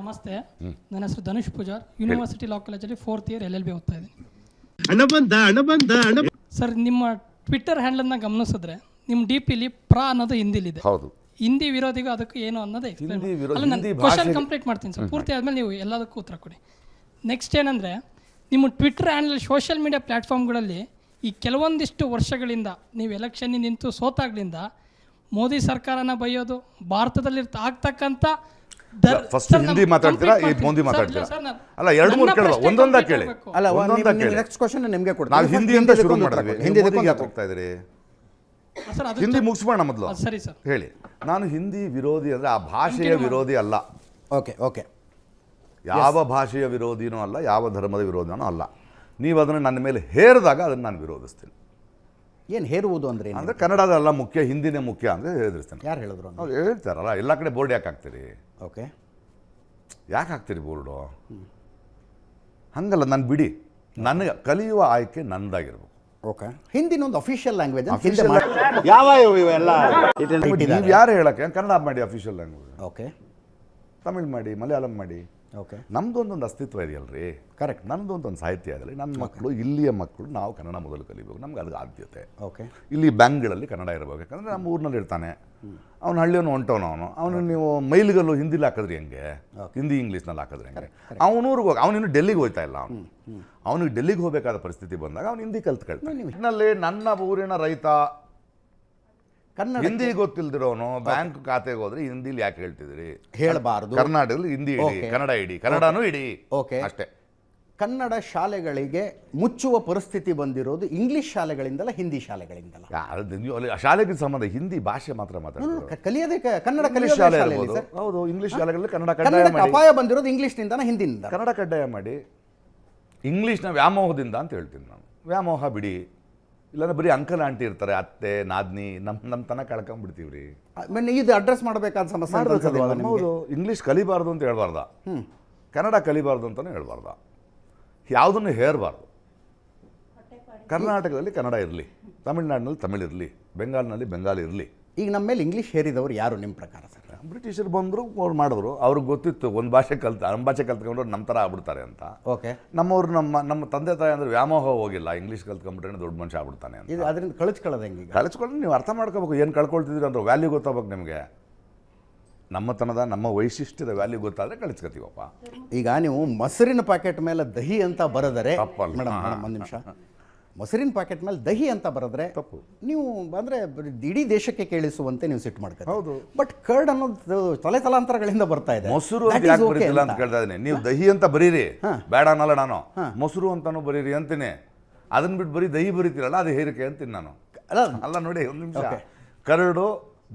ನಮಸ್ತೆ. ನನ್ನ ಹೆಸರು ಧನುಷ್ ಪೂಜಾರ್. ಯೂನಿವರ್ಸಿಟಿ ಲಾ ಕಾಲೇಜಲ್ಲಿ fourth year L L B ಓದ್ತಾ ಇದ್ದೀನಿ. ಸರ್ ನಿಮ್ಮ ಟ್ವಿಟ್ಟರ್ ಹ್ಯಾಂಡಲನ್ನ ಗಮನಿಸಿದ್ರೆ ನಿಮ್ಮ ಡಿ ಪಿಲಿ ಪ್ರ ಅನ್ನೋದು ಹಿಂದಿಲಿದೆ. ಹೌದು. ಹಿಂದಿ ವಿರೋಧಿಗೂ ಅದಕ್ಕೂ ಏನು ಅನ್ನೋದೇ ಅಲ್ಲ ನಾನು ಕ್ವಶನ್ ಕಂಪ್ಲೀಟ್ ಮಾಡ್ತೀನಿ ಸರ್ ಪೂರ್ತಿ ಆದ್ಮೇಲೆ ನೀವು ಎಲ್ಲದಕ್ಕೂ ಉತ್ತರ ಕೊಡಿ. ನೆಕ್ಸ್ಟ್ ಏನಂದ್ರೆ ನಿಮ್ಮ ಟ್ವಿಟ್ಟರ್ ಹ್ಯಾಂಡಲ್ ಸೋಷಿಯಲ್ ಮೀಡಿಯಾ ಪ್ಲಾಟ್ಫಾರ್ಮ್ಗಳಲ್ಲಿ ಈ ಕೆಲವೊಂದಿಷ್ಟು ವರ್ಷಗಳಿಂದ ನೀವು ಎಲೆಕ್ಷನ್ ನಿಂತು ಸೋತಾಗ್ಲಿಂದ ಮೋದಿ ಸರ್ಕಾರನ ಬೈಯೋದು ಭಾರತದಲ್ಲಿ ಆಗ್ತಕ್ಕಂಥ ಫಸ್ಟ್ ಹಿಂದಿ ಮಾತಾಡ್ತೀರಾ? ಈ ಮೋದಿ ಮಾಡ್ತೀನಿ. ಮಾತಾಡ್ತೀರಾ? ಅಲ್ಲ ಎರಡು ಮೂರು ಕೇಳಿ ಕೇಳುವ ಒಂದೊಂದ ಕೇಳಿ. ಅಲ್ಲ ಒಂದೊಂದ ಕೇಳಿ. ನೆಕ್ಸ್ಟ್ ಕ್ವಶನ್ ನಿಮ್ಗೆ ಕೊಡ್ತೀನಿ. ನಾವು ಹಿಂದಿಯಿಂದ ಶುರು ಮಾಡಿದ್ವಿ ಹಿಂದಿ ಹಿಂದಿಗೆ ಹೋಗ್ತಾ ಇದ್ದೀರಿ ಸರ್ ಹಿಂದಿ ಮುಗಿಸ್ಬೋಣ ಮೊದಲು. ಸರಿ ಸರ್. ಹೇಳಿ. ನಾನು ಹಿಂದಿ ವಿರೋಧಿ ಅಂದ್ರೆ ಆ ಭಾಷೆಯ ವಿರೋಧಿ ಅಲ್ಲ. Okay okay. ಯಾವ ಭಾಷೆಯ ವಿರೋಧಿನೂ ಅಲ್ಲ ಯಾವ ಧರ್ಮದ ವಿರೋಧಿನೂ ಅಲ್ಲ. ನೀವು ಅದನ್ನು ನನ್ನ ಮೇಲೆ ಹೇರಿದಾಗ ಅದನ್ನು ನಾನು ವಿರೋಧಿಸ್ತೀನಿ. ಏನು ಹೇರುವುದು ಅಂದ್ರೆ ಅಂದ್ರೆ ಅಂದರೆ ಕನ್ನಡದಲ್ಲ ಮುಖ್ಯ ಹಿಂದಿನೇ ಮುಖ್ಯ ಅಂತ ಹೇಳಿದ್ರು ಯಾರು ಹೇಳಿದ್ರು ಅವ್ರು ಹೇಳ್ತಾರಲ್ಲ ಎಲ್ಲ ಕಡೆ ಬೋರ್ಡ್ ಯಾಕೆ ಹಾಕ್ತೀರಿ? ಓಕೆ. ಯಾಕೆ ಹಾಕ್ತೀರಿ ಬೋರ್ಡು? ಹಂಗಲ್ಲ ನಾನು ಬಿಡಿ. ನನಗೆ ಕಲಿಯುವ ಆಯ್ಕೆ ನಂದಾಗಿರ್ಬೇಕು. ಓಕೆ. ಹಿಂದಿನ ಒಂದು ಅಫಿಷಿಯಲ್ ಲ್ಯಾಂಗ್ವೇಜ್ ಯಾವ ಇವೆಲ್ಲ? ನೀವು ಯಾರು ಹೇಳಕ್ಕೆ? ಕನ್ನಡ ಮಾಡಿ ಅಫಿಷಿಯಲ್ ಲ್ಯಾಂಗ್ವೇಜ್ ಓಕೆ. ತಮಿಳ್ ಮಾಡಿ ಮಲಯಾಳಂ ಮಾಡಿ. ಓಕೆ ನಮ್ದೊಂದೊಂದು ಅಸ್ತಿತ್ವ ಇದೆಯಲ್ರಿ? ಕರೆಕ್ಟ್ ನಮ್ಮದು ಒಂದು ಸಾಹಿತ್ಯ ಇದೆಯಲ್ಲ ನನ್ನ ಮಕ್ಕಳು ಇಲ್ಲಿಯ ಮಕ್ಕಳು ನಾವು ಕನ್ನಡ ಮೊದಲು ಕಲಿಬೇಕು. ನಮ್ಗೆ ಅದಕ್ಕೆ ಆದ್ಯತೆ. ಓಕೆ ಇಲ್ಲಿ ಬ್ಯಾಂಕ್ಗಳಲ್ಲಿ ಕನ್ನಡ ಇರಬೇಕು. ಯಾಕಂದರೆ ನಮ್ಮ ಊರಿನಲ್ಲಿ ಇರ್ತಾನೆ. ಅವ್ನು ಹಳ್ಳಿಯವನು ಹೊಂಟವನು ಅವನು. ಅವನು ನೀವು ಮೈಲಿಗಲ್ಲು ಹಿಂದಿಲಿ ಹಾಕಿದ್ರಿ ಹೆಂಗೆ? ಹಿಂದಿ ಇಂಗ್ಲೀಷ್ನಲ್ಲಿ ಹಾಕಿದ್ರಿ ಹೆಂಗೆ? ಅವನೂರಿಗೆ ಹೋಗಿ ಅವನಿನ್ನು ಡೆಲ್ಲಿಗೆ ಹೋಗ್ತಾ ಇಲ್ಲ ಅವನು. ಅವನಿಗೆ ಡೆಲ್ಲಿಗೆ ಹೋಗಬೇಕಾದ ಪರಿಸ್ಥಿತಿ ಬಂದಾಗ ಅವ್ನು ಹಿಂದಿ ಕಲ್ತ್ಕೊಳ್ತಾನೆ. ಇನ್ನಲ್ಲಿ ನನ್ನ ಊರಿನ ರೈತ ಕನ್ನಡ ಹಿಂದಿ ಗೊತ್ತಿಲ್ದಿರೋನು ಬ್ಯಾಂಕ್ ಖಾತೆಗೆ ಹೋದ್ರೆ ಹಿಂದಿಲಿ ಯಾಕೆ ಹೇಳ್ತಿದ್ರಿ ಹೇಳಬಾರದು. ಕರ್ನಾಟಕದಲ್ಲಿ ಹಿಂದಿ ಇಡಿ ಕನ್ನಡ ಇಡಿ ಕನ್ನಡನೂ ಇಡಿ. ಓಕೆ. ಅಷ್ಟೇ. ಕನ್ನಡ ಶಾಲೆಗಳಿಗೆ ಮುಚ್ಚುವ ಪರಿಸ್ಥಿತಿ ಬಂದಿರೋದು ಇಂಗ್ಲಿಷ್ ಶಾಲೆಗಳಿಂದಲ್ಲ ಹಿಂದಿ ಶಾಲೆಗಳಿಂದಲ್ಲ. ಶಾಲೆಗೆ ಸಂಬಂಧ ಹಿಂದಿ ಭಾಷೆ ಮಾತ್ರ ಮಾತಾಡ್ತಾರೆ ಕಲಿಯದೆ ಕನ್ನಡ ಶಾಲೆ ಸರ್. ಹೌದು ಇಂಗ್ಲಿಷ್ ಶಾಲೆಗಳಲ್ಲಿ ಕನ್ನಡ ಕಡ್ಡಾಯ ಅಪಾಯ ಬಂದಿರೋದು ಇಂಗ್ಲಿಷ್ನಿಂದ ಹಿಂದಿನಿಂದ ಕನ್ನಡ ಕಡ್ಡಾಯ ಮಾಡಿ. ಇಂಗ್ಲಿಷ್ನ ವ್ಯಾಮೋಹದಿಂದ ಅಂತ ಹೇಳ್ತೀನಿ ನಾನು. ವ್ಯಾಮೋಹ ಬಿಡಿ. ಇಲ್ಲಾಂದ್ರೆ ಬರೀ ಅಂಕಲ್ ಆಂಟಿ ಇರ್ತಾರೆ ಅತ್ತೆ ನಾದ್ನಿ ನಮ್ಮ ನಮ್ಮ ತನ ಕಳ್ಕೊಂಡ್ಬಿಡ್ತೀವಿ ರೀ ಮನೆ ಇದು ಅಡ್ರೆಸ್ ಮಾಡಬೇಕಾದ ಸಮಸ್ಯೆ ನಿಮ್ಗೆ? ಹೌದು ಇಂಗ್ಲೀಷ್ ಕಲಿಬಾರ್ದು ಅಂತ ಹೇಳ್ಬಾರ್ದ. ಕನ್ನಡ ಕಲಿಬಾರ್ದು ಅಂತಲೂ ಹೇಳ್ಬಾರ್ದ. ಯಾವುದನ್ನು ಹೇರಬಾರ್ದು. ಕರ್ನಾಟಕದಲ್ಲಿ ಕನ್ನಡ ಇರಲಿ ತಮಿಳ್ನಾಡಿನಲ್ಲಿ ತಮಿಳ್ ಇರಲಿ ಬೆಂಗಾಲ್ನಲ್ಲಿ ಬೆಂಗಾಲಿ ಇರಲಿ. ಈಗ ನಮ್ಮ ಮೇಲೆ ಇಂಗ್ಲೀಷ್ ಹೇರಿದವರು ಯಾರು ನಿಮ್ಮ ಪ್ರಕಾರ ಸರ್? ಬ್ರಿಟಿಷರು ಬಂದರು ಅವ್ರು ಮಾಡಿದ್ರು. ಅವ್ರಿಗೆ ಗೊತ್ತಿತ್ತು ಒಂದು ಭಾಷೆ ಕಲ್ತ ನಮ್ಮ ಭಾಷೆ ಕಲ್ತ್ಕೊಂಡ್ರು ನಮ್ಮ ಥರ ಆಗ್ಬಿಡ್ತಾರೆ ಅಂತ. ಓಕೆ. ನಮ್ಮವ್ರು ನಮ್ಮ ನಮ್ಮ ತಂದೆ ತಾಯಿ ಅಂದ್ರೆ ವ್ಯಾಮೋಹ ಹೋಗಿಲ್ಲ. ಇಂಗ್ಲೀಷ್ ಕಲ್ತ್ಕೊಂಡ್ಬಿಟ್ರೆ ದೊಡ್ಡ ಮನುಷ್ಯ ಆಗ್ಬಿಡ್ತಾನೆ ಅಂತ. ಇದು ಅದರಿಂದ ಕಳಿಸ್ಕೊಳ್ಳೋದು ಹೆಂಗೆ ಈಗ? ಕಲಿಸ್ಕೊಂಡು ನೀವು ಅರ್ಥ ಮಾಡ್ಕೋಬೇಕು. ಏನು ಕಳ್ಕೊಳ್ತಿದ್ದೀರಿ ಅಂದ್ರೆ ವ್ಯಾಲ್ಯೂ ಗೊತ್ತಾಗ್ಬೇಕು ನಿಮಗೆ. ನಮ್ಮತನದ ನಮ್ಮ ವೈಶಿಷ್ಟ್ಯದ ವ್ಯಾಲ್ಯೂ ಗೊತ್ತಾದರೆ ಕಳಿಸ್ಕೊತೀವಪ್ಪ ಈಗ ನೀವು ಮೊಸರಿನ ಪ್ಯಾಕೆಟ್ ಮೇಲೆ ದಹಿ ಅಂತ ಬರೆದರೆ ಮೇಡಮ್ ಒಂದು ನಿಮಿಷ. ಮೊಸರಿನ ಪ್ಯಾಕೆಟ್ ಮೇಲೆ ದಹಿ ಅಂತ ಬರೆದ್ರೆ ತಪ್ಪು. ನೀವು ಅಂದರೆ ಇಡೀ ದೇಶಕ್ಕೆ ಕೇಳಿಸುವಂತೆ ನೀವು ಸಿಟ್ ಮಾಡ್ತೀವಿ ಹೌದು. ಬಟ್ ಕರ್ಡ್ ಅನ್ನೋದು ತಲೆ ತಲಾಂತರಗಳಿಂದ ಬರ್ತಾ ಇದೆ. ಮೊಸರು That ಅಂತ ಯಾಕೆ ಬರೀತಿಲ್ಲ ಅಂತ. ಕೇಳ್ತಾ ಇದ್ದೀನಿ. ನೀವು ದಹಿ ಅಂತ ಬರೀರಿ. ಬೇಡ ಅನ್ನಲ್ಲ ನಾನು. ಮೊಸರು ಅಂತಾನು ಬರೀರಿ ಅಂತೀನಿ. ಅದನ್ನ ಬಿಟ್ಟು ಬರೀ ದಹಿ ಬರೀತಿರಲ್ಲ ಅದು ಹೇರಿಕೆ ಅಂತೀನಿ ನಾನು. ಅಲ್ಲ. ಅಲ್ಲ ನೋಡಿ ಒಂದು ನಿಮಿಷ. ಕರಡು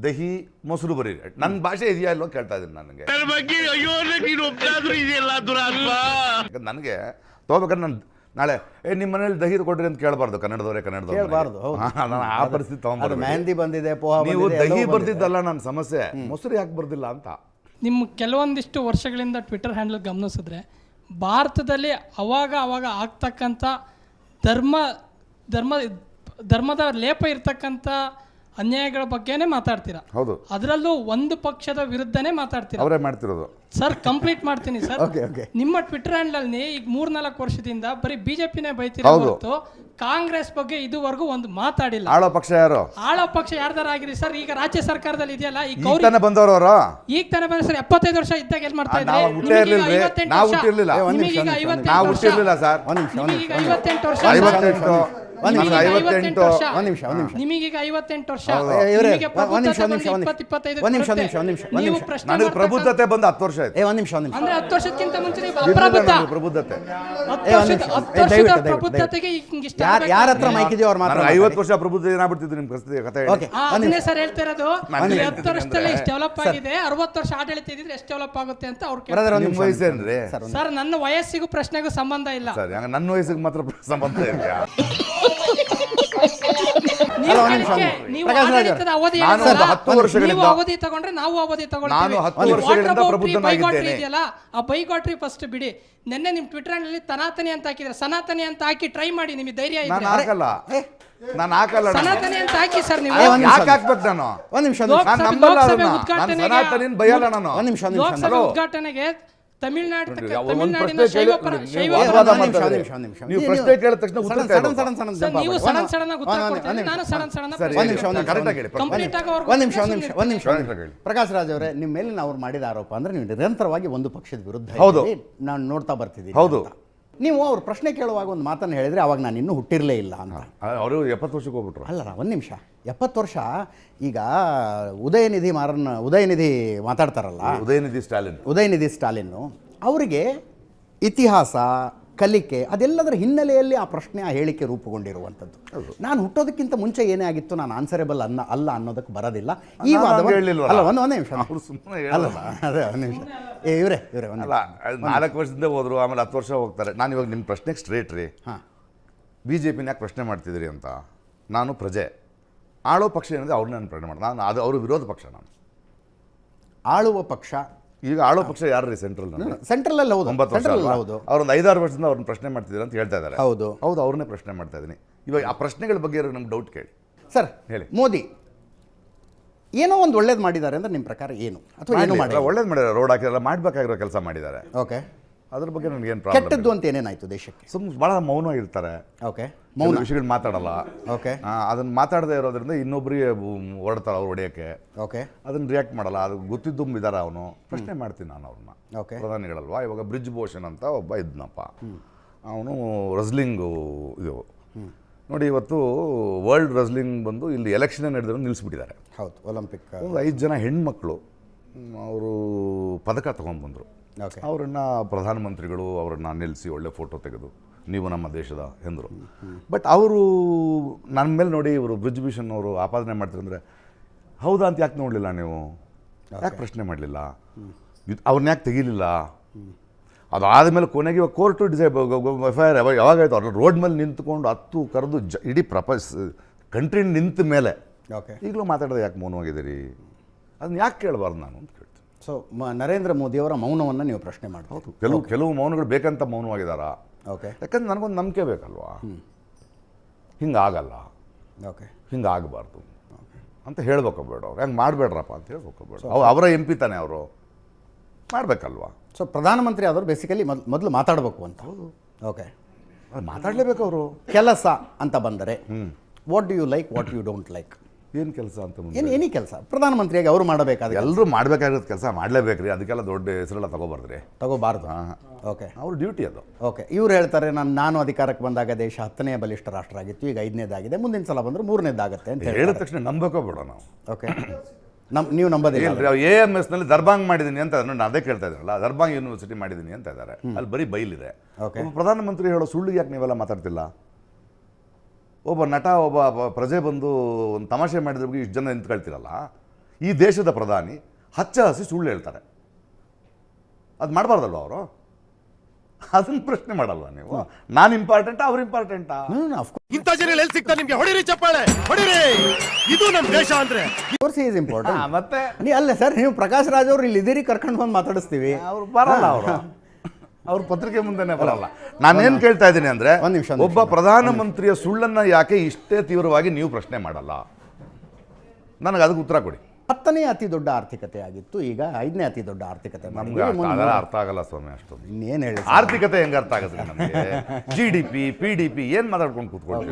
ದಹಿ ಮೊಸರು ಬರೀರಿ. ನನ್ನ ಭಾಷೆ ಇದೆಯಾ ಇಲ್ಲೋ ಕೇಳ್ತಾ ಇದ್ದೀನಿ ನನಗೆ. ನನಗೆ ತಗೋಬೇಕಾದ್ರೆ ನಾನು ನಾಳೆ ಏ ನಿಮ್ಮ ಮನೇಲಿ ದಹಿ ಕೊಡ್ರಿ ಅಂತ ಕೇಳಬಾರ್ದು ಕನ್ನಡದವರೇ ಕನ್ನಡದವ್ರು ಕೇಳ್ಬಾರ್ದು, ಹೌದು. ನಾನು ಆ ಪರಿಸ್ಥಿತಿ ಅದು ತಗೊಂಡ್ಬರ್ಬೇಕು ಮೆಹಂದಿ ಬಂದಿದೆ ಪೋಹ ನೀವು ಬಂದಿದೆ, ದಹಿ ಎಲ್ಲವೂ ಬಂದಿದೆ. ಬರ್ದಿದ್ದಲ್ಲ ನನ್ನ ಸಮಸ್ಯೆ ಮೊಸರು ಯಾಕೆ ಬರ್ದಿಲ್ಲ ಅಂತ ನಿಮ್ಮ ಕೆಲವೊಂದಿಷ್ಟು ವರ್ಷಗಳಿಂದ ಟ್ವಿಟರ್ ಹ್ಯಾಂಡಲ್ ಗಮನಿಸಿದ್ರೆ ಭಾರತದಲ್ಲಿ ಅವಾಗ ಅವಾಗ ಆಗ್ತಕ್ಕಂಥ ಧರ್ಮ ಧರ್ಮ ಧರ್ಮದ ಲೇಪ ಇರ್ತಕ್ಕಂಥ ಅನ್ಯಾಯಗಳ ಬಗ್ಗೆನೇ ಮಾತಾಡ್ತೀರಾ ಹೌದು ಅದರಲ್ಲೂ ಒಂದು ಪಕ್ಷದ ವಿರುದ್ಧನೇ ಮಾತಾಡ್ತೀರಾ ಅವರೇ ಮಾಡ್ತಿರೋದು ಸರ್ ಕಂಪ್ಲೀಟ್ ಮಾಡ್ತೀನಿ ಸರ್. ನಿಮ್ಮ ಟ್ವಿಟರ್ ಹ್ಯಾಂಡಲ್ನಿ ಈಗ ಮೂರ್ನಾಲ್ಕು ವರ್ಷದಿಂದ ಬರೀ ಬಿಜೆಪಿನೇ ಬೈತೀರಾ ಹೌದು. ಹೊರತು ಕಾಂಗ್ರೆಸ್ ಬಗ್ಗೆ ಇದುವರೆಗೂ ಒಂದು ಮಾತಾಡಿಲ್ಲ ಆಳೋ ಪಕ್ಷ ಯಾರು ಆಳೋ ಪಕ್ಷ ಯಾರ್ದಾರ ಆಗಿರಿ ಸರ್ ಈಗ ರಾಜ್ಯ ಸರ್ಕಾರದಲ್ಲಿ ಇದೆಯಲ್ಲ ಈ ಈಗ ಗೌರಿ ತಾನೇ ಬಂದವರು ಅವರು ಈಗ ತಾನೆ ಬಂದ ಸರ್ ಎಪ್ಪತ್ತೈದು ವರ್ಷ ಇದ್ದಾಗ ಏನ್ ಮಾಡ್ತಾ ಇದ್ರಿ ನಾವು ಹುಟ್ಟೇ ನಿಮಗೀಗ ಇರ್ಲಿಲ್ರಿ. ಐವತ್ತೆಂಟು ನಾವು ವರ್ಷ. ಹುಟ್ಟಿರ್ಲಿಲ್ಲ. ಏ, ಒಂದ್ ನಿಮಿಷ, ಒಂದ್ ನಿಮಿಷ, ಐವತ್ತೆಂಟು ನಾವು ವರ್ಷ. ಹುಟ್ಟಿರ್ಲಿಲ್ಲ ಸರ್ ಒಂದ್ ನಿಮಿಷ ಒಂದ್ ನಿಮಗೀಗ ಐವತ್ತೆಂಟು ವರ್ಷ ಐವತ್ತೆಂಟು ಒಂದ್ ನಿಮಿಷ, ಐವತ್ತೆಂಟು ವರ್ಷ. ಒಂದ್ ನಿಮಿಷ ಒಂದ್ ನಿಮಿಷ. ನಿಮಗೀಗ ಐವತ್ತೆಂಟು ವರ್ಷ. ಒಂದ್ ನಿಮಿಷ, ಒಂದ್ ನಿಮಿಷ, ಪ್ರಬುದ್ಧತೆ ಒಂದ್ ನಿಮಿಷ. ಒಂದ್ ನಿಮಿಷ, ಒಂದ್ ನಿಮಿಷ, ಒಂದ್ ನಿಮಿಷ, ಒಂದ್ ನೀವು ನಿಮಿಷ. ನನಗೆ ಪ್ರಬುದ್ಧತೆ ಬಂದು ಹತ್ತು ವರ್ಷ ಆಯ್ತು. ಏ ಒಂದ್ ನಿಮಿಷ ಒಂದ್ ನಿಮಿಷ. ಅಂದ್ರೆ ಹತ್ತು ವರ್ಷಕ್ಕಿಂತ ಮುಂಚೆ ನೀವು ಇರ್ಲಿಲ್ಲ ಅಪ್ರಬುದ್ಧ ಪ್ರಬುದ್ಧತೆ. ಏ, ಒಂದ್ ನಿಮಿಷ. ದಯವಿಟ್ಟು, ಪ್ರಬುದ್ಧತೆಗೆ ಯಾರ್ ಯಾರ ಹತ್ರ ಮೈಕ್ ಇದೆಯೋ ಅವ್ರು ಮಾತ್ರ ಐವತ್ತು ವರ್ಷ ಪ್ರಬುದ್ಧ ಏನಾಗ್ಬಿಡ್ತಿದ್ರು ನಿಮ್ಮ ಕಸ್ತಿ ಕಥೆ ಓಕೆ ಅದನ್ನೇ ಸರ್ ಹೇಳ್ತಾ ಇರೋದು ಹತ್ತು ವರ್ಷದಲ್ಲಿ ಎಷ್ಟು ಡೆವಲಪ್ ಆಗಿದೆ ಅರವತ್ತು ವರ್ಷ ಆಡಳಿತ ಇದ್ರೆ ಎಷ್ಟು ಡೆವಲಪ್ ಆಗುತ್ತೆ ಅಂತ ಅವ್ರು ಒಂದ್ ನಿಮ್ಮ ವಯಸ್ಸೇನ್ರಿ? ಸರ್ ನನ್ನ ವಯಸ್ಸಿಗೂ ಪ್ರಶ್ನೆಗೂ ಸಂಬಂಧ ಇಲ್ಲ. ಸರ್ ನನ್ನ ವಯಸ್ಸಿಗೆ ಮಾತ್ರ ಸಂಬಂಧ ಇದೆಯಾ ನೀವು ಅಲ್ಲ, ಒಂದ್ ನಿಮಿಷ, ಕಲಿಕೆ, ಒಂದ್ ನಿಮಿಷ. ನೀವು ಪ್ರಕಾಶ್ ರಾಜ್ ಆಡಳಿತದ ಅವಧಿ ನಾನು ಹೇಳಿದ್ರಲ್ಲ, ಒಂದು ಹತ್ತು ವರ್ಷಗಳಿಂದ- ಅವಧಿ ತಗೊಂಡ್ರೆ ನಾವು ಅವಧಿ ನಾನು ಹತ್ತು ವರ್ಷಗಳಿಂದ ಪ್ರಬುದ್ಧನಾಗಿದ್ದೇನೆ. ಇದೆಯಲ್ಲ? ಆ ಬೈಗಾಟ್ರಿ ಫಸ್ಟ್ ಬಿಡಿ. ನಿನ್ನೆ ನಿಮ್ ಟ್ವಿಟರ್ನಲ್ಲಿ ತನಾತನಿ ಅಂತ ಹಾಕಿದ್ರೆ ಸನಾತನಿ ಅಂತ ಹಾಕಿ ಟ್ರೈ ಮಾಡಿ ನಿಮಗೆ ಧೈರ್ಯ ನಾನು ಇದ್ರೆ ಹಾಕಲ್ಲ ನಾನು ಹಾಕಲ್ಲ. ಸನಾತನಿ ಅಂತ ಹಾಕಿ ಸರ್ ನೀವು. ಏ, ಒಂದ್ ನಿಮಿಷ. ಯಾಕೆ ಹಾಕ್ಬೇಕು ನಾನು? ಒಂದ್ ನಿಮಿಷ ನಾನು ನಂಬಲ್ಲ ಅದನ್ನ. ನಾನು ಉದ್ಘಾಟನೆಗೆ- ಬಯಲ್ಲ ನಾನು. ಒಂದ್ ನಿಮಿಷ ಲೋಕಸಭೆ ಉದ್ಘಾಟನೆಗೆ ತಮಿಳ್ನಾಡು ನೋಡಿ, ತಮಿಳ್ನಾಡಿನ ಶೈವ ಪರ ಶೈವ ವಾದ ಪರ- ಒಂದ್ ನಿಮಿಷ, ಮಾಡ್ತಾ ಒಂದ್ ಇದ್ದೀರಿ. ನಿಮಿಷ, ನೀವು ನೀವು- ಪ್ರಶ್ನೆ ಕೇಳಿದ ತಕ್ಷಣ ಉತ್ತರ ಸಡನ್ ಸಡನ್ ಸಡನ್ ಸರ್, ನೀವು ಸಡನ್ ಸಡನ್ ಆಗಿ ಉತ್ತರ ಒಂದ್- ಒಂದ್- ಕೊಡ್ತಾ ಇದ್ದೀರಿ, ಒಂದ್ ನಾನು ಸಡನ್ ಸಡನ್ ಸರಿ, ಒಂದ್ ನಿಮಿಷ, ಒಂದ್ ಕರೆಕ್ಟ್ ಆಗಿ ಹೇಳಿ, ನಿಮಿಷ. ಕಂಪ್ಲೀಟ್ ಆಗಿ ಅವ್ರಿಗೆ ನಿಮಿಷ ಒಂದ್ ನಿಮಿಷ ಒಂದ್ ನಿಮಿಷ ಹೇಳಿ. ಪ್ರಕಾಶ್ ರಾಜ್ ಅವರೇ ನಿಮ್ಮ ಮೇಲಿನ ಅವ್ರು ಮಾಡಿದ ಆರೋಪ ಅಂದ್ರೆ ನೀವು ನಿರಂತರವಾಗಿ ಒಂದು ಪಕ್ಷದ ವಿರುದ್ಧ ಹೌದು. ನಾನು ನೋಡ್ತಾ ಬರ್ತಿದ್ದೀನಿ ಹೌದು. ನೀವು ಅವ್ರ ಪ್ರಶ್ನೆ ಕೇಳುವಾಗ ಒಂದು ಮಾತನ್ನು ಹೇಳಿದರೆ ಅವಾಗ ನಾನು ಇನ್ನೂ ಹುಟ್ಟಿರಲೇ ಇಲ್ಲ ಅಂತ. ಅವರು ಎಪ್ಪತ್ತು ವರ್ಷಕ್ಕೆ ಹೋಗ್ಬಿಟ್ರು. ಅಲ್ಲ ಒಂದು ನಿಮಿಷ. ಎಪ್ಪತ್ತು ವರ್ಷ ಈಗ ಉದಯನಿಧಿ ಮಾರನ್ನ ಉದಯನಿಧಿ ಮಾತಾಡ್ತಾರಲ್ಲ? ಉದಯನಿಧಿ ಸ್ಟಾಲಿನ್. ಉದಯನಿಧಿ ಸ್ಟಾಲಿನ್ನು ಅವರಿಗೆ ಇತಿಹಾಸ ಕಲಿಕೆ ಅದೆಲ್ಲದರ ಹಿನ್ನೆಲೆಯಲ್ಲಿ ಆ ಪ್ರಶ್ನೆ ಆ ಹೇಳಿಕೆ ರೂಪುಗೊಂಡಿರುವಂಥದ್ದು. ನಾನು ಹುಟ್ಟೋದಕ್ಕಿಂತ ಮುಂಚೆ ಏನೇ ಆಗಿತ್ತು ನಾನು ಆನ್ಸರೇಬಲ್ ಅನ್ನ ಅಲ್ಲ ಅನ್ನೋದಕ್ಕೆ ಬರೋದಿಲ್ಲ. ಈ ಅಲ್ಲ ಒಂದು ಒಂದು ನಿಮಿಷ. ಅವ್ರು ಸುಮ್ಮನೆ ಅಲ್ಲ ಅದೇ ಒಂದು ನಿಮಿಷ. ಏ ಇವರೇ ಇವರೇ ಅಲ್ಲ ನಾಲ್ಕು ವರ್ಷದಿಂದ ಹೋದ್ರು ಆಮೇಲೆ ಹತ್ತು ವರ್ಷ ಹೋಗ್ತಾರೆ. ನಾನು ಇವಾಗ ನಿಮ್ಮ ಪ್ರಶ್ನೆಗೆ ಸ್ಟ್ರೇಟ್ ರೀ. ಹಾಂ. ಬಿ ಜೆ ಪಿನ ಯಾಕೆ ಪ್ರಶ್ನೆ ಮಾಡ್ತಿದ್ದೀರಿ ಅಂತ? ನಾನು ಪ್ರಜೆ. ಆಳೋ ಪಕ್ಷ ಏನಿದೆ ಅವ್ರನ್ನ ನಾನು ಪ್ರಶ್ನೆ ಮಾಡಿ ನಾನು ಅದು ಅವರು ವಿರೋಧ ಪಕ್ಷ ನಾನು. ಆಳುವ ಪಕ್ಷ ಈಗ ಆಳೋ ಪಕ್ಷ ಯಾರು ರೀ ಸೆಂಟ್ರಲ್ ಅಲ್ಲಿ ಹೌದು ಸೆಂಟ್ರಲ್? ಹೌದು. ಅವ್ರೊಂದು ಐದಾರು ವರ್ಷದಿಂದ ಅವ್ರನ್ನ ಪ್ರಶ್ನೆ ಮಾಡ್ತಿದ್ರು ಅಂತ ಹೇಳ್ತಾ ಇದ್ದಾರೆ. ಹೌದು. ಹೌದು ಅವ್ರನ್ನೇ ಪ್ರಶ್ನೆ ಮಾಡ್ತಾ ಇದ್ದೀನಿ. ಇವಾಗ ಆ ಪ್ರಶ್ನೆಗಳ ಬಗ್ಗೆ ನಮ್ಗೆ ಡೌಟ್ ಕೇಳಿ. ಸರ್ ಹೇಳಿ. ಮೋದಿ ಏನೋ ಒಂದು ಒಳ್ಳೇದು ಮಾಡಿದ್ದಾರೆ ಅಂದ್ರೆ ನಿಮ್ಮ ಪ್ರಕಾರ ಏನು? ಅಥವಾ ಏನು ಮಾಡಿ ಒಳ್ಳೇದು ಮಾಡಿದ್ದಾರೆ ರೋಡ್ ಹಾಕಿರಲ್ಲ ಮಾಡಬೇಕಾಗಿರೋ ಕೆಲಸ ಮಾಡಿದ್ದಾರೆ. ಓಕೆ ಅದ್ರ ಬಗ್ಗೆ ನನಗೇನು ಕೆಟ್ಟದ್ದು ಪ್ರಾಬ್ಲಮ್ ಅಂತ ಏನೇನಾಯ್ತು ದೇಶಕ್ಕೆ? ಸುಮ್ಮನೆ ಭಾಳ ಇರ್ತಾರೆ ಓಕೆ. ಮೌನ ಮೌನ? ವಿಷಯಗಳು ಮಾತಾಡಲ್ಲ. ಓಕೆ. ಅದನ್ನು ಮಾತಾಡದೇ ಇರೋದ್ರಿಂದ ಇನ್ನೊಬ್ಬರಿಗೆ ಹೊರಡ್ತಾರೆ ಅವ್ರು ಹೊಡೆಯೋಕ್ಕೆ. ಓಕೆ. ಅದನ್ನ ರಿಯಾಕ್ಟ್ ಮಾಡಲ್ಲ. ಅದು ಗೊತ್ತಿದ್ದು ಇದಾರೆ ಅವನು. ಪ್ರಶ್ನೆ ಮಾಡ್ತೀನಿ ನಾನು ಅವ್ರನ್ನ ಓಕೆ. ಪ್ರಧಾನಿಗಳಲ್ವಾ? ಇವಾಗ ಬ್ರಿಜ್ ಭೂಷಣ್ ಅಂತ ಒಬ್ಬ ಇದ್ನಪ್ಪ. ಅವನು ರಸ್ಲಿಂಗು ಇದು. ನೋಡಿ ಇವತ್ತು ವರ್ಲ್ಡ್ ರಸ್ಲಿಂಗ್ ಬಂದು ಇಲ್ಲಿ ಎಲೆಕ್ಷನ್ ನಡೆದ್ರು ನಿಲ್ಲಿಸ್ಬಿಟ್ಟಿದ್ದಾರೆ ಹೌದು ಒಲಿಂಪಿಕ್ ಒಂದು ಐದು ಜನ ಹೆಣ್ಮಕ್ಳು ಅವರು ಪದಕ ತೊಗೊಂಡ್ಬಂದರು. ಅವರನ್ನ ಪ್ರಧಾನಮಂತ್ರಿಗಳು ಅವರನ್ನ ನಿಲ್ಲಿಸಿ ಒಳ್ಳೆ ಫೋಟೋ ತೆಗೆದು ನೀವು ನಮ್ಮ ದೇಶದ ಎಂದರು. ಬಟ್ ಅವರು ನನ್ನ ಮೇಲೆ ನೋಡಿ ಇವರು ಬ್ರಿಜ್ ಭೂಷಣ್ ಅವರು ಆಪಾದನೆ ಮಾಡ್ತಾರೆ ಹೌದಾ ಅಂತ ಯಾಕೆ ನೋಡಲಿಲ್ಲ ನೀವು? ಯಾಕೆ ಪ್ರಶ್ನೆ ಮಾಡಲಿಲ್ಲ? ಅವ್ರನ್ನ ಯಾಕೆ ತೆಗಿಲಿಲ್ಲ? ಅದಾದಮೇಲೆ ಕೊನೆಗೆ ಇವಾಗ court decide F I R ಯಾವಾಗ ಯಾವಾಗಾಯ್ತು ಅವ್ರ ರೋಡ್ ಮೇಲೆ ನಿಂತ್ಕೊಂಡು ಹತ್ತು ಕರೆದು ಜ ಇಡೀ ಪ್ರಪಂಚ ಕಂಟ್ರಿ ನಿಂತ ಮೇಲೆ ಓಕೆ ಈಗಲೂ ಮಾತಾಡೋದು ಯಾಕೆ ಮೌನವಾಗಿದ್ದೀರಿ? ಅದನ್ನ ಯಾಕೆ ಕೇಳಬಾರ್ದು ನಾನು ಅಂತ ಕೇಳ್ತೀನಿ ಸೊ ನರೇಂದ್ರ ಮೋದಿಯವರ ಮೌನವನ್ನು ನೀವು ಪ್ರಶ್ನೆ ಮಾಡ್ಬೋದು ಕೆಲವು ಕೆಲವು ಮೌನಗಳು ಬೇಕಂತ ಮೌನವಾಗಿದ್ದಾರಾ? ಓಕೆ ಯಾಕಂದ್ರೆ ನನಗೊಂದು ನಂಬಿಕೆ ಬೇಕಲ್ವಾ? ಹಿಂಗಾಗಲ್ಲ. ಓಕೆ ಹಿಂಗಾಗಬಾರ್ದು. ಅಂತ ಹೇಳ್ಬೇಕು ಬೇಡ ಅವ್ರು. ಹೆಂಗೆ ಮಾಡಬೇಡ್ರಪ್ಪ ಅಂತ ಹೇಳ್ಬೇಕು ಬೇಡ. ಅವ್ರು ಅವರ ಎಂ ಪಿ ತಾನೆ ಅವರು. ಮಾಡಬೇಕಲ್ವಾ? ಸೊ ಪ್ರಧಾನಮಂತ್ರಿ ಆದವರು ಬೇಸಿಕಲಿ ಮೊದ್ ಮೊದಲು ಮಾತಾಡಬೇಕು ಅಂತ. ಹೌದು. ಓಕೆ ಮಾತಾಡಲೇಬೇಕು ಅವರು. ಕೆಲಸ ಅಂತ ಬಂದರೆ what do you like what you don't like ಏನು ಕೆಲಸ ಅಂತ ಏನು ಏನಿ ಕೆಲಸ? ಪ್ರಧಾನಮಂತ್ರಿಯಾಗಿ ಅವರು ಮಾಡಬೇಕಾದ ಎಲ್ಲರೂ ಮಾಡಬೇಕಾಗಿರೋದು ಕೆಲಸ ಮಾಡಲೇಬೇಕ್ರಿ. ಅದಕ್ಕೆಲ್ಲ ದೊಡ್ಡ ಹೆಸರೆಲ್ಲ ತಗೋಬಾರ್ದು. ಹಾಂ. ಓಕೆ. ಅವ್ರ ಡ್ಯೂಟಿ ಅದು. ಓಕೆ. ಇವ್ರು ಹೇಳ್ತಾರೆ ನಾನು ನಾನು ಅಧಿಕಾರಕ್ಕೆ ಬಂದಾಗ ದೇಶ ಹತ್ತನೇ ಬಲಿಷ್ಠ ರಾಷ್ಟ್ರ ಆಗಿತ್ತು ಈಗ ಐದನೇದಾಗಿದೆ. ಮುಂದಿನ ಸಲ ಬಂದ್ರೆ ಮೂರನೇದಾಗತ್ತೆ ಅಂತ ಹೇಳಿದ ತಕ್ಷಣ ನಂಬಕೋ ಬೇಡ ನಾವು. ಓಕೆ. ನಮ್ಮ ನೀವು ನಂಬೋದಿಲ್ಲ ಎ ಎಂ ಎಸ್ನಲ್ಲಿ ದರ್ಬಾಂಗ್ ಮಾಡಿದ್ದೀನಿ ಅಂತ ನಾನು ಅದೇ ಕೇಳ್ತಾ ಇದ್ದಾರಲ್ಲ ದರ್ಬಾಂಗ್ ಯೂನಿವರ್ಸಿಟಿ ಮಾಡಿದ್ದೀನಿ ಅಂತ ಇದ್ದಾರೆ. ಅಲ್ಲಿ ಬರೀ ಬೈಲಿದೆ. ಓಕೆ. ಪ್ರಧಾನಮಂತ್ರಿ ಹೇಳೋ ಸುಳ್ಳು ಯಾಕೆ ನೀವೆಲ್ಲ ಮಾತಾಡ್ತಿಲ್ಲ? ಒಬ್ಬ ನಟ ಒಬ್ಬ ಪ್ರಜೆ ಬಂದು ಒಂದು ತಮಾಷೆ ಮಾಡಿದ್ರ ಬಗ್ಗೆ ಇಷ್ಟು ಜನ ನಿಂತ್ಕೊಳ್ತಿರಲ್ಲ ಈ ದೇಶದ ಪ್ರಧಾನಿ ಹಚ್ಚ ಹಸಿ ಸುಳ್ಳು ಹೇಳ್ತಾರೆ. ಅದು ಮಾಡಬಾರ್ದಲ್ವ ಅವರು? ಅದನ್ನ ಪ್ರಶ್ನೆ ಮಾಡಲ್ವಾ ನೀವು? ನಾನು ಇಂಪಾರ್ಟೆಂಟಾ ಅವ್ರು ಇಂಪಾರ್ಟೆಂಟಾ ಇಂಥ ಜನ ಎಲ್ಲಿ ಸಿಗ್ತಾರೆ ನಿಮ್ಗೆ? ಹೊಡಿರಿ ಚಪ್ಪಾಳೆ ಹೊಡಿರಿ! ಇದು ನಮ್ ದೇಶ ಅಂದ್ರೆ. ಕೋರ್ಸ್ ಈಸ್ ಇಂಪಾರ್ಟೆಂಟ್ ಮತ್ತೆ? ನೀ ಅಲ್ಲ ಸರ್ ನೀವು ಪ್ರಕಾಶ್ ರಾಜ್ ಅವ್ರು ಇಲ್ಲಿ ಇದೀರಿ ಕರ್ಕೊಂಡು ಬಂದು ಮಾತಾಡಿಸ್ತೀವಿ. ಅವ್ರು ಬರಲ್ಲ ಅವರು. ಅವ್ರ ಪತ್ರಿಕೆ ಮುಂದೆನೆ ಬರಲ್ಲ. ನಾನೇನ್ ಕೇಳ್ತಾ ಇದ್ದೀನಿ ಅಂದ್ರೆ ಒಂದ್ ನಿಮಿಷ, ಒಬ್ಬ ಪ್ರಧಾನಮಂತ್ರಿಯ ಸುಳ್ಳನ್ನ ಯಾಕೆ ಇಷ್ಟೇ ತೀವ್ರವಾಗಿ ನೀವು ಪ್ರಶ್ನೆ ಮಾಡಲ್ಲ? ನನಗೆ ಅದಕ್ಕೆ ಉತ್ತರ ಕೊಡಿ. ಹತ್ತನೇ ಅತಿ ದೊಡ್ಡ ಆರ್ಥಿಕತೆ ಆಗಿತ್ತು ಈಗ ಐದನೇ ಅತಿ ದೊಡ್ಡ ಆರ್ಥಿಕತೆ ನಮ್ಗೆ. ಅರ್ಥ ಆಗಲ್ಲ ಅರ್ಥ ಆಗಲ್ಲ ಸ್ವಾಮಿ ಅಷ್ಟೊಂದು. ಇನ್ನೇನು ಹೇಳಿ? ಆರ್ಥಿಕತೆ ಹೆಂಗೆ ಅರ್ಥ ಆಗುತ್ತೆ ನಮಗೆ? G D P P D P ಏನು ಮಾತಾಡ್ಕೊಂಡು ಕೂತ್ಕೊಳ್ತೀವಿ